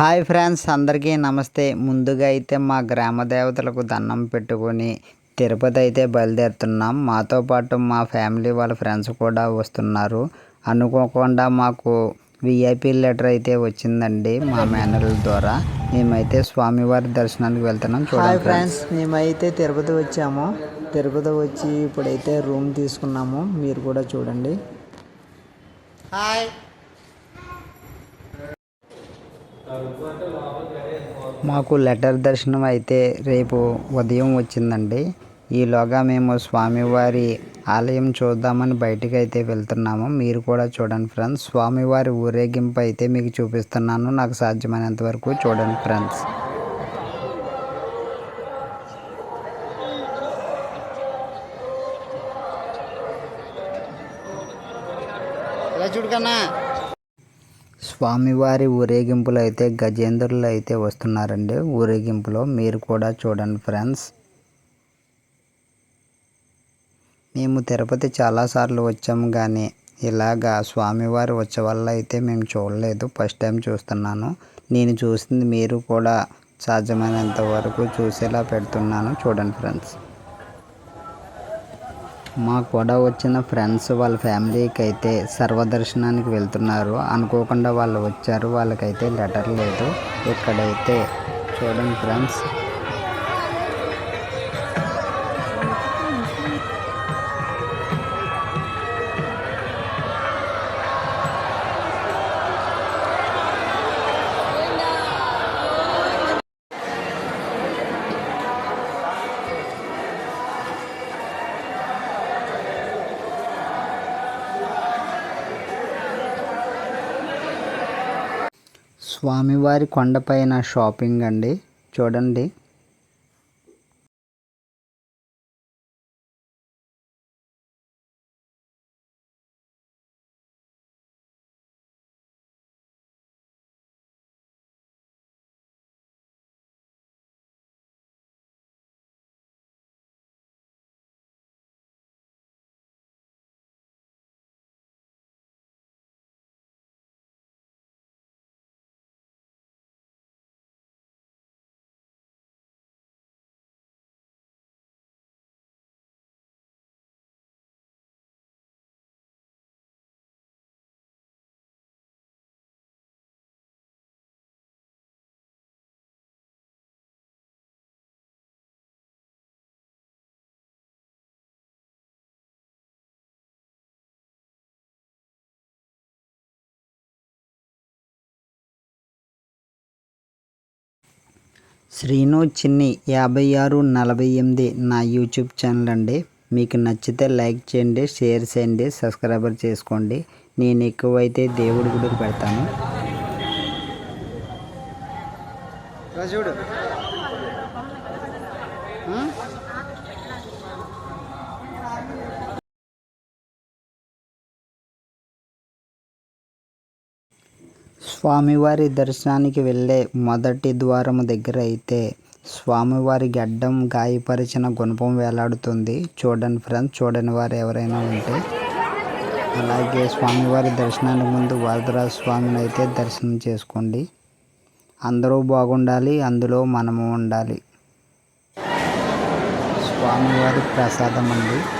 Hi friends అందరికీ నమస్తే. ముందుగా అయితే మా గ్రామ దేవతలకు దండం పెట్టుకొని తిరుపతి అయితే బయలుదేరుతున్నాం. మాతో పాటు మా ఫ్యామిలీ వాళ్ళ ఫ్రెండ్స్ కూడా వస్తున్నారు. అనుకోకుండా మాకు విఐపి లెటర్ అయితే వచ్చిందండి మా మేనర్ల ద్వారా. మేమైతే స్వామివారి దర్శనానికి వెళ్తున్నాం. హాయ్ ఫ్రెండ్స్ మేమైతే తిరుపతి వచ్చాము. తిరుపతి వచ్చి ఇప్పుడైతే రూమ్ తీసుకున్నాము. మీరు కూడా చూడండి. హాయ్. మాకు లెటర్ దర్శనం అయితే రేపు ఉదయం వచ్చిందండి. ఈలోగా మేము స్వామివారి ఆలయం చూద్దామని బయటికి అయితే వెళ్తున్నాము. మీరు కూడా చూడండి ఫ్రెండ్స్. స్వామివారి ఊరేగింపు అయితే మీకు చూపిస్తున్నాను. నాకు సాధ్యమైనంత వరకు చూడండి ఫ్రెండ్స్. చూడకన్నా స్వామివారి ఊరేగింపులు అయితే గజేంద్రులు అయితే వస్తున్నారండి. ఊరేగింపులో మీరు కూడా చూడండి ఫ్రెండ్స్. మేము తిరుపతి చాలాసార్లు వచ్చాము కానీ ఇలాగా స్వామివారి ఉత్సవాల్లో అయితే మేము చూడలేదు. ఫస్ట్ టైం చూస్తున్నాను. నేను చూసింది మీరు కూడా సాధ్యమైనంత వరకు చూసేలా పెడుతున్నాను. చూడండి ఫ్రెండ్స్. మా కూడా వచ్చిన ఫ్రెండ్స్ వాళ్ళ ఫ్యామిలీకి అయితే సర్వదర్శనానికి వెళ్తున్నారు. అనుకోకుండా వాళ్ళు వచ్చారు. వాళ్ళకైతే లెటర్ లేదు. ఇక్కడైతే చూడండి ఫ్రెండ్స్ స్వామివారి కొండపైన షాపింగ్ అండి. చూడండి. శ్రీను చిన్ని యాభై ఆరు నలభై ఎనిమిది నా యూట్యూబ్ ఛానల్ అండి. మీకు నచ్చితే లైక్ చేయండి షేర్ చేయండి సబ్స్క్రైబర్ చేసుకోండి. నేను ఎక్కువైతే దేవుడి గుడికి పెడతాను. చూడు స్వామివారి దర్శనానికి వెళ్ళే మొదటి ద్వారము దగ్గర అయితే స్వామివారి గడ్డం గాయపరిచిన గుణపం వేలాడుతుంది. చూడండి ఫ్రెండ్స్ చూడని వారు ఎవరైనా ఉంటే. అలాగే స్వామివారి దర్శనానికి ముందు వరదరాజ స్వామిని అయితే దర్శనం చేసుకోండి. అందరూ బాగుండాలి అందులో మనము ఉండాలి. స్వామివారి ప్రసాదం అండి.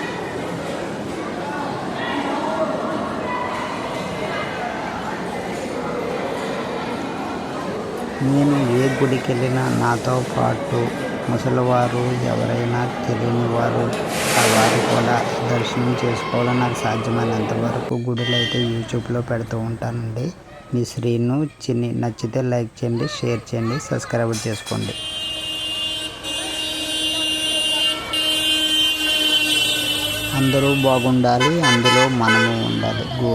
నేను ఏ గుడికి వెళ్ళినా నాతో పాటు ముసలివారు ఎవరైనా తెలియని వారు వారు కూడా దర్శనం చేసుకోవడం నాకు సాధ్యమైనంత వరకు గుడులు అయితే యూట్యూబ్లో పెడుతూ ఉంటానండి. మీ శ్రీను చిన్ని నచ్చితే లైక్ చేయండి షేర్ చేయండి సబ్స్క్రైబ్ చేసుకోండి. అందరూ బాగుండాలి అందులో మనము ఉండాలి. గో